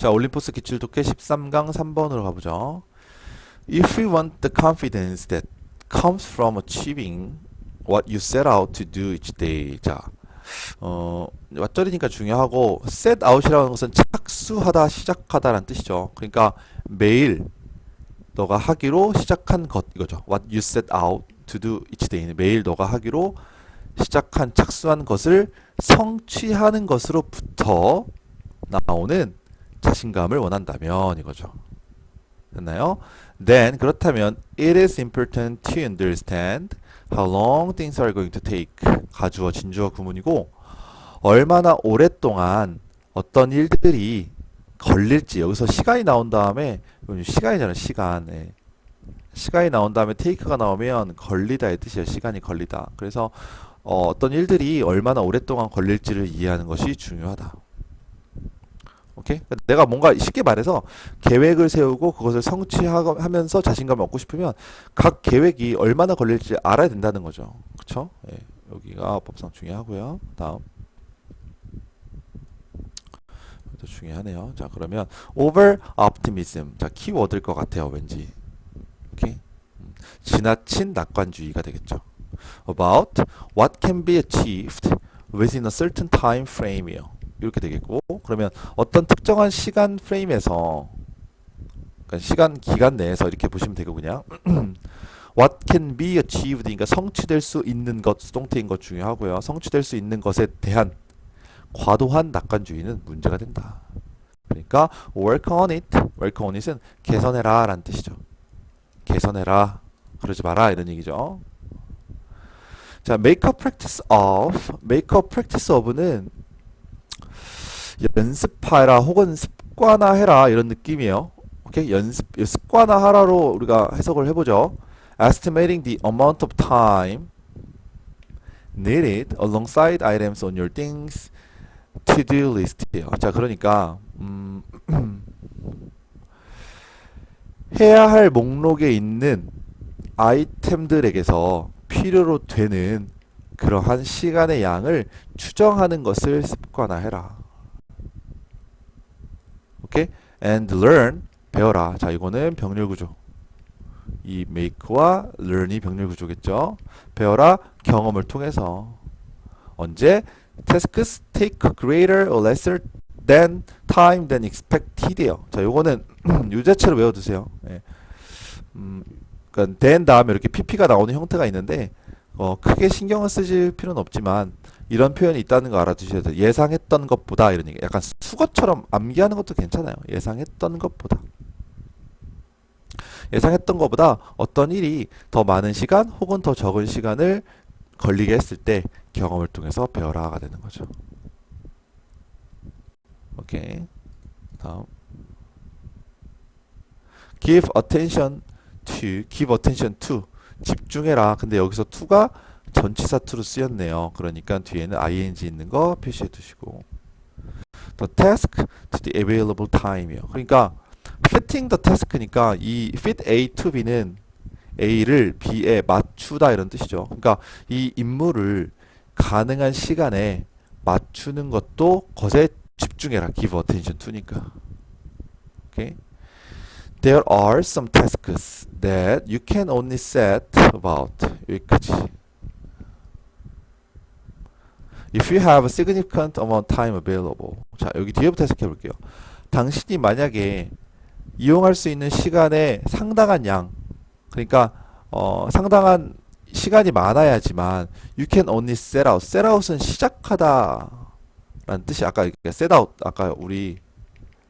자, 올림포스 기출 독해 13강 3번으로 가보죠. If you want the confidence that comes from achieving what you set out to do each day. 자, 어, 왓절이니까 중요하고 set out이라는 것은 착수하다, 시작하다라는 뜻이죠. 그러니까 매일 너가 하기로 시작한 것 이거죠. What you set out to do each day. 매일 너가 하기로 시작한 착수한 것을 성취하는 것으로부터 나오는 자신감을 원한다면 이거죠. 됐나요? Then 그렇다면 it is important to understand how long things are going to take. 가주어, 진주어, 구문이고 얼마나 오랫동안 어떤 일들이 걸릴지 여기서 시간이 나온 다음에 이건 시간이잖아요. 시간. 예. 시간이 나온 다음에 take가 나오면 걸리다의 뜻이에요. 시간이 걸리다. 그래서 어, 어떤 일들이 얼마나 오랫동안 걸릴지를 이해하는 것이 중요하다. 오케이? 그러니까 내가 뭔가 쉽게 말해서 계획을 세우고 그것을 성취하면서 자신감을 얻고 싶으면 각 계획이 얼마나 걸릴지 알아야 된다는 거죠. 그쵸? 예, 여기가 법상 중요하고요. 다음. 또 중요하네요. 자, 그러면 over optimism. 자, 키워드일 것 같아요. 왠지. 오케이? 음, 지나친 낙관주의가 되겠죠. about what can be achieved within a certain time frame이에요. 이렇게 되겠고 그러면 어떤 특정한 시간 프레임에서 그러니까 시간 기간 내에서 이렇게 보시면 되고 그냥 what can be achieved 그러니까 성취될 수 있는 것 수동태인 것 중요하고요. 성취될 수 있는 것에 대한 과도한 낙관주의는 문제가 된다. 그러니까 work on it, work on it은 개선해라 라는 뜻이죠. 개선해라, 그러지 마라 이런 얘기죠. 자, make a practice of, make a practice of는 연습하라 혹은 습관화해라 이런 느낌이에요. 오케이 연습 습관화하라로 우리가 해석을 해보죠. Estimating the amount of time needed alongside items on your things to-do list예요. 자 그러니까 음, 해야 할 목록에 있는 아이템들에게서 필요로 되는 그러한 시간의 양을 추정하는 것을 습관화해라. 오케이? and learn 배워라. 자, 이거는 병렬 구조. 이 make와 learn이 병렬 구조겠죠. 배워라 경험을 통해서 언제 tasks take greater or lesser than time than expected예요. 자, 요거는 유자체로 외워 두세요. 예. 음, 그러니까 than 다음에 이렇게 pp가 나오는 형태가 있는데 어, 크게 신경을 쓰실 필요는 없지만 이런 표현이 있다는 거 알아두셔야 돼요. 예상했던 것보다 이런 얘기. 약간 수거처럼 암기하는 것도 괜찮아요. 예상했던 것보다. 예상했던 것보다 어떤 일이 더 많은 시간 혹은 더 적은 시간을 걸리게 했을 때 경험을 통해서 배워라가 되는 거죠. 오케이. 다음. give attention to, give attention to. 집중해라. 근데 여기서 to가 전치사 to로 쓰였네요. 그러니까 뒤에는 ing 있는 거 표시해 두시고. the task to the available time이요. 그러니까 fitting the task니까 이 fit A to B는 A를 B에 맞추다 이런 뜻이죠. 그러니까 이 임무를 가능한 시간에 맞추는 것도 것에 집중해라. give attention to니까. 오케이. There are some tasks that you can only set about. 여기까지. If you have a significant amount of time available. 자, 여기 뒤에부터 해석해 볼게요. 당신이 만약에 이용할 수 있는 시간의 상당한 양, 그러니까 어, 상당한 시간이 많아야지만 you can only set out. set out은 시작하다 라는 뜻이 아까 set out 아까 우리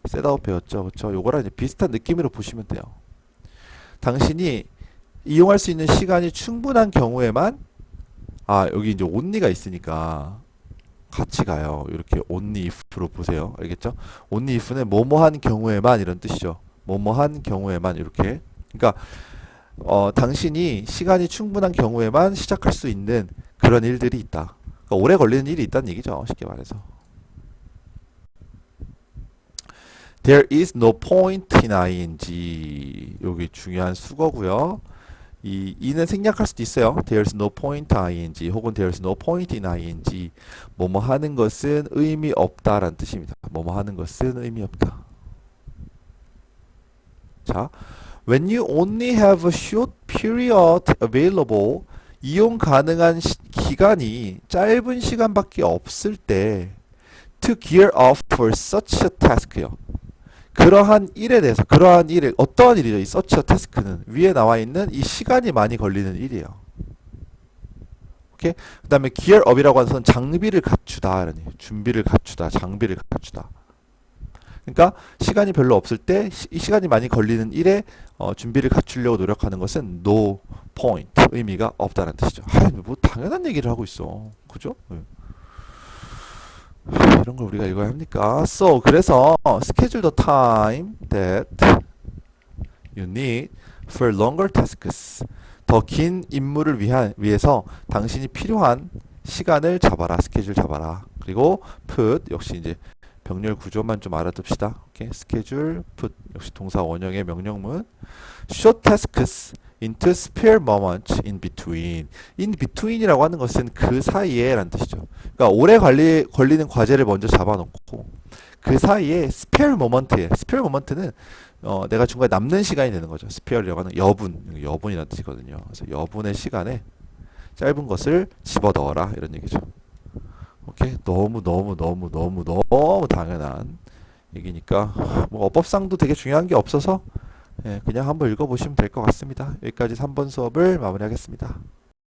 set out 배웠죠. 그렇죠? 요거랑 이제 비슷한 느낌으로 보시면 돼요. 당신이 이용할 수 있는 시간이 충분한 경우에만 아, 여기 이제 only가 있으니까 같이 가요. 이렇게 only if로 보세요. 알겠죠? only if는 뭐뭐한 경우에만 이런 뜻이죠. 뭐뭐한 경우에만 이렇게. 그러니까 어, 당신이 시간이 충분한 경우에만 시작할 수 있는 그런 일들이 있다. 그러니까 오래 걸리는 일이 있다는 얘기죠. 쉽게 말해서. There is no point in ing. 여기 중요한 수거고요. 이 이는 생략할 수도 있어요. There is no point ing 혹은 there is no point in ing. 뭐뭐 하는 것은 의미 없다라는 뜻입니다. 뭐뭐 하는 것은 의미 없다. 자, when you only have a short period available 이용 가능한 시- 기간이 짧은 시간밖에 없을 때 to gear up for such a task요. 그러한 일에 대해서 그러한 일에 어떠한 일이죠? 이 a task는 위에 나와 있는 이 시간이 많이 걸리는 일이에요. 오케이? 그다음에 gear up이라고 하는 것은 장비를 갖추다 이런 얘기. 준비를 갖추다, 장비를 갖추다. 그러니까 시간이 별로 없을 때 이 시간이 많이 걸리는 일에 어, 준비를 갖추려고 노력하는 것은 no point 의미가 없다는 뜻이죠. 아, 뭐 당연한 얘기를 하고 있어, 그죠? 네. 하, 이런 걸 우리가 읽어야 합니까? So 그래서 schedule the time that you need for longer tasks. 더 긴 임무를 위한 위해서 당신이 필요한 시간을 잡아라, 스케줄 잡아라. 그리고 put 역시 이제 병렬 구조만 좀 알아둡시다. 오케이, 스케줄 put 역시 동사 원형의 명령문. short tasks into spare moments in between. in between이라고 하는 것은 그 사이에라는 뜻이죠. 그러니까 오래 관리 걸리는 과제를 먼저 잡아놓고 그 사이에 spare moment에 spare moment는 어, 내가 중간에 남는 시간이 되는 거죠. spare이라고 하는 여분, 여분이라는 뜻이거든요. 그래서 여분의 시간에 짧은 것을 집어 넣어라 이런 얘기죠. 오케이 너무 너무 너무 너무 너무 당연한 얘기니까 뭐 어법상도 되게 중요한 게 없어서 예, 그냥 한번 읽어보시면 될 것 같습니다. 여기까지 3번 수업을 마무리하겠습니다.